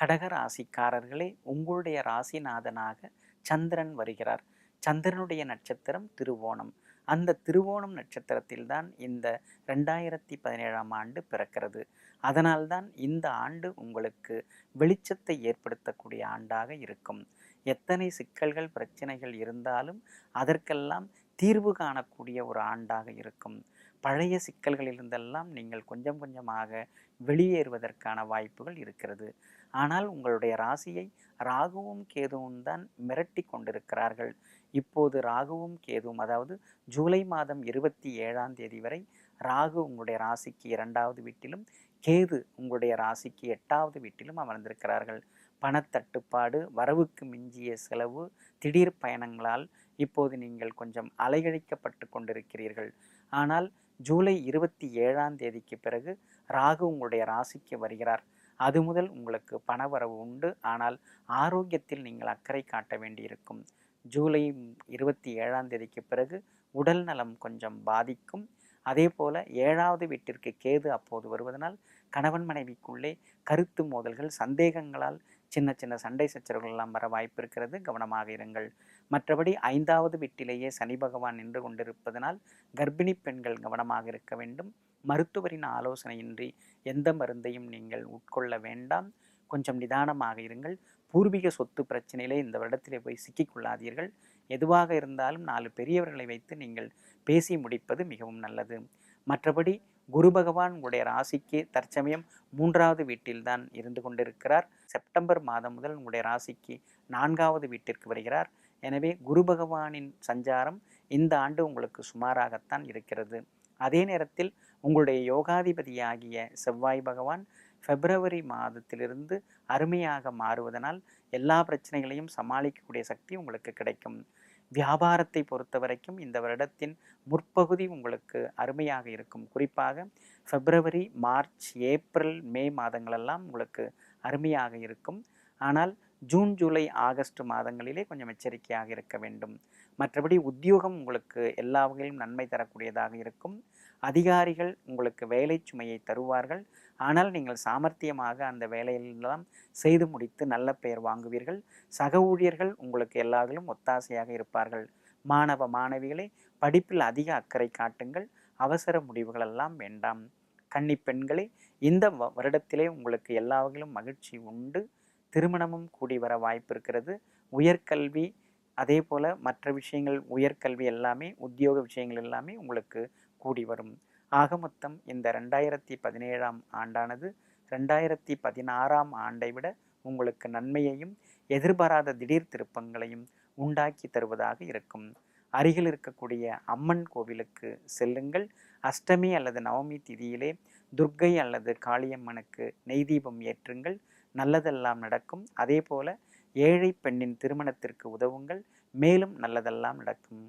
கடக ராசிக்காரர்களே உங்களுடைய ராசிநாதனாக சந்திரன் வருகிறார். சந்திரனுடைய நட்சத்திரம் திருவோணம். அந்த திருவோணம் நட்சத்திரத்தில்தான் இந்த ரெண்டாயிரத்தி பதினேழாம் ஆண்டு பிறக்கிறது. அதனால்தான் இந்த ஆண்டு உங்களுக்கு வெளிச்சத்தை ஏற்படுத்தக்கூடிய ஆண்டாக இருக்கும். எத்தனை சிக்கல்கள் பிரச்சனைகள் இருந்தாலும் அதற்கெல்லாம் தீர்வு காணக்கூடிய ஒரு ஆண்டாக இருக்கும். பழைய சிக்கல்களிலிருந்தெல்லாம் நீங்கள் கொஞ்சம் கொஞ்சமாக வெளியேறுவதற்கான வாய்ப்புகள் இருக்கிறது. ஆனால் உங்களுடைய ராசியை ராகுவும் கேதுவும் தான் மிரட்டி கொண்டிருக்கிறார்கள். இப்போது ராகுவும் கேதுவும் அதாவது ஜூலை மாதம் இருபத்தி ஏழாம் தேதி வரை ராகு உங்களுடைய ராசிக்கு இரண்டாவது வீட்டிலும் கேது உங்களுடைய ராசிக்கு எட்டாவது வீட்டிலும் அமர்ந்திருக்கிறார்கள். பணத்தட்டுப்பாடு வரவுக்கு மிஞ்சிய செலவு திடீர் பயணங்களால் இப்போது நீங்கள் கொஞ்சம் அலைகழிக்கப்பட்டு கொண்டிருக்கிறீர்கள். ஆனால் ஜூலை இருபத்தி ஏழாம் தேதிக்கு பிறகு ராகு உங்களுடைய ராசிக்கு வருகிறார். அது முதல் உங்களுக்கு பணவரவு உண்டு. ஆனால் ஆரோக்கியத்தில் நீங்கள் அக்கறை காட்ட வேண்டியிருக்கும். ஜூலை இருபத்தி ஏழாம் தேதிக்கு பிறகு உடல் நலம் கொஞ்சம் பாதிக்கும். அதே போல ஏழாவது வீட்டிற்கு கேது அப்போது வருவதனால் கணவன் மனைவிக்குள்ளே கருத்து மோதல்கள் சந்தேகங்களால் சின்ன சின்ன சண்டை சச்சரவுகள் எல்லாம் வர வாய்ப்பு இருக்கிறது. கவனமாக இருங்கள். மற்றபடி ஐந்தாவது வீட்டிலேயே சனி பகவான் நின்று கொண்டிருப்பதனால் கர்ப்பிணி பெண்கள் கவனமாக இருக்க வேண்டும். மருத்துவரின் ஆலோசனையின்றி எந்த மருந்தையும் நீங்கள் உட்கொள்ள வேண்டாம். கொஞ்சம் நிதானமாக இருங்கள். பூர்வீக சொத்து பிரச்சனையிலே இந்த வருடத்திலே போய் சிக்கிக்கொள்ளாதீர்கள். எதுவாக இருந்தாலும் நாலு பெரியவர்களை வைத்து நீங்கள் பேசி முடிப்பது மிகவும் நல்லது. மற்றபடி குரு பகவான் உங்களுடைய ராசிக்கு தற்சமயம் மூன்றாவது வீட்டில்தான் இருந்து கொண்டிருக்கிறார். செப்டம்பர் மாதம் முதல் உங்களுடைய ராசிக்கு நான்காவது வீட்டிற்கு வருகிறார். எனவே குரு பகவானின் சஞ்சாரம் இந்த ஆண்டு உங்களுக்கு சுமாராகத்தான் இருக்கிறது. அதே நேரத்தில் உங்களுடைய யோகாதிபதியாகிய செவ்வாய் பகவான் பிப்ரவரி மாதத்திலிருந்து அருமையாக மாறுவதனால் எல்லா பிரச்சனைகளையும் சமாளிக்கக்கூடிய சக்தி உங்களுக்கு கிடைக்கும். வியாபாரத்தை பொறுத்த வரைக்கும் இந்த வருடத்தின் முற்பகுதி உங்களுக்கு அருமையாக இருக்கும். குறிப்பாக பிப்ரவரி மார்ச் ஏப்ரல் மே மாதங்களெல்லாம் உங்களுக்கு அருமையாக இருக்கும். ஆனால் ஜூன் ஜூலை ஆகஸ்ட் மாதங்களிலே கொஞ்சம் எச்சரிக்கையாக இருக்க வேண்டும். மற்றபடி உத்தியோகம் உங்களுக்கு எல்லா வகையிலும் நன்மை தரக்கூடியதாக இருக்கும். அதிகாரிகள் உங்களுக்கு வேலை சுமையை தருவார்கள். ஆனால் நீங்கள் சாமர்த்தியமாக அந்த வேலையெல்லாம் செய்து முடித்து நல்ல பெயர் வாங்குவீர்கள். சக ஊழியர்கள் உங்களுக்கு எல்லாவிலும் ஒத்தாசையாக இருப்பார்கள். மாணவ மாணவிகளை படிப்பில் அதிக அக்கறை காட்டுங்கள். அவசர முடிவுகளெல்லாம் வேண்டாம். கன்னி பெண்களே இந்த வருடத்திலே உங்களுக்கு எல்லா வகையிலும் மகிழ்ச்சி உண்டு. திருமணமும் கூடி வர வாய்ப்பு இருக்கிறது. உயர்கல்வி அதே போல் மற்ற விஷயங்கள் உயர்கல்வி எல்லாமே உத்தியோக விஷயங்கள் எல்லாமே உங்களுக்கு கூடி வரும். ஆக மொத்தம் இந்த ரெண்டாயிரத்தி பதினேழாம் ஆண்டானது ரெண்டாயிரத்தி பதினாறாம் ஆண்டை விட உங்களுக்கு நன்மையையும் எதிர்பாராத திடீர் திருப்பங்களையும் உண்டாக்கி தருவதாக இருக்கும். அருகில் இருக்கக்கூடிய அம்மன் கோவிலுக்கு செல்லுங்கள். அஷ்டமி அல்லது நவமி திதியிலே துர்க்கை அல்லது காளியம்மனுக்கு நெய் தீபம் ஏற்றுங்கள். நல்லதெல்லாம் நடக்கும். அதே போல ஏழை பெண்ணின் திருமணத்திற்கு உதவுங்கள். மேலும் நல்லதெல்லாம் நடக்கும்.